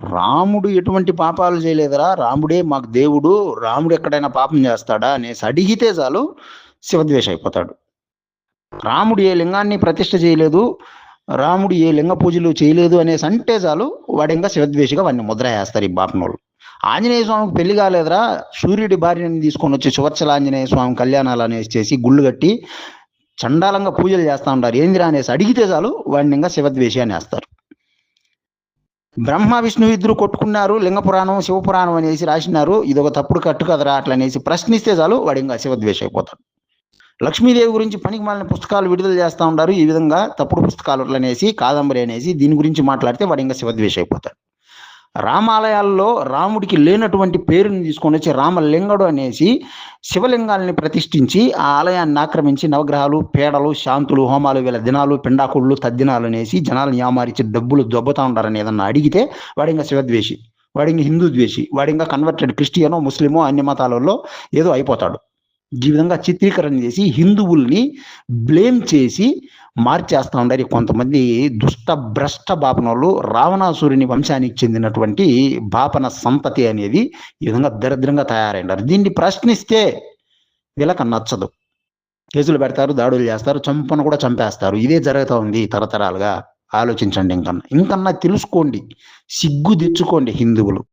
రాముడు ఎటువంటి పాపాలు చేయలేదురా? రాముడే మాకు దేవుడు రాముడు ఎక్కడైనా పాపం చేస్తాడా అనేసి అడిగితే చాలు శివద్వేష అయిపోతాడు రాముడు ఏ లింగాన్ని ప్రతిష్ట చేయలేదు రాముడు ఏ లింగ పూజలు చేయలేదు అనేసి అంటే చాలు వాడు ఇంకా శివద్వేషిగా వాడిని ముద్ర వేస్తారు ఈ బాపనోళ్ళు ఆంజనేయ స్వామికి పెళ్ళి కాలేదురా? సూర్యుడి భార్యని తీసుకొని వచ్చి సువర్చల ఆంజనేయ స్వామి కళ్యాణాలు అనేసి చేసి గుళ్ళు కట్టి చండాలంగా పూజలు చేస్తా ఉంటారు. ఏందిరా అనేసి అడిగితే చాలు వాడిని ఇంకా శివద్వేషి అని వేస్తారు బ్రహ్మ విష్ణు ఇద్దరు కొట్టుకున్నారు. లింగ పురాణం అనేసి రాసినారు. ఇది ఒక తప్పుడు కట్టు కదరా అట్లనేసి ప్రశ్నిస్తే చాలు వాడు ఇంకా శివద్వేష అయిపోతాడు లక్ష్మీదేవి గురించి పనికి మాలిన పుస్తకాలు విడుదల చేస్తూ ఉంటారు ఈ విధంగా తప్పుడు పుస్తకాలు అనేసి కాదంబరి అనేసి దీని గురించి మాట్లాడితే వాడు ఇంకా శివద్వేష అయిపోతాడు రామాలయాల్లో రాముడికి లేనటువంటి పేరుని తీసుకొని వచ్చి రామలింగడు అనేసి శివలింగాల్ని ప్రతిష్ఠించి ఆ ఆలయాన్ని ఆక్రమించి నవగ్రహాలు పేడలు శాంతులు హోమాలు వీళ్ళ దినాలు పిండాకుళ్ళు తద్దినాలు అనేసి జనాలను యామారిచి డబ్బులు దొబ్బతా ఉంటారని ఏదన్నా అడిగితే వాడు ఇంకా శివద్వేషి వాడు ఇంకా హిందూ ద్వేషి వాడు ఇంకా కన్వర్టెడ్ క్రిస్టియనో ముస్లిమో అన్ని మతాలలో ఏదో అయిపోతాడు. ఈ విధంగా చిత్రీకరణ చేసి హిందువుల్ని బ్లేమ్ చేసి మార్చేస్తా ఉండారు కొంతమంది దుష్ట భ్రష్ట బాపనోళ్ళు రావణాసురుని వంశానికి చెందినటువంటి బాపన సంతతి అనేది ఈ విధంగా దరిద్రంగా తయారైనారు. దీన్ని ప్రశ్నిస్తే వీళ్ళకి నచ్చదు. కేసులు పెడతారు దాడులు చేస్తారు చంపను కూడా చంపేస్తారు. ఇదే జరుగుతూ ఉంది తరతరాలుగా. ఆలోచించండి ఇంకన్నా. ఇంకన్నా తెలుసుకోండి. సిగ్గు తెచ్చుకోండి హిందువులు.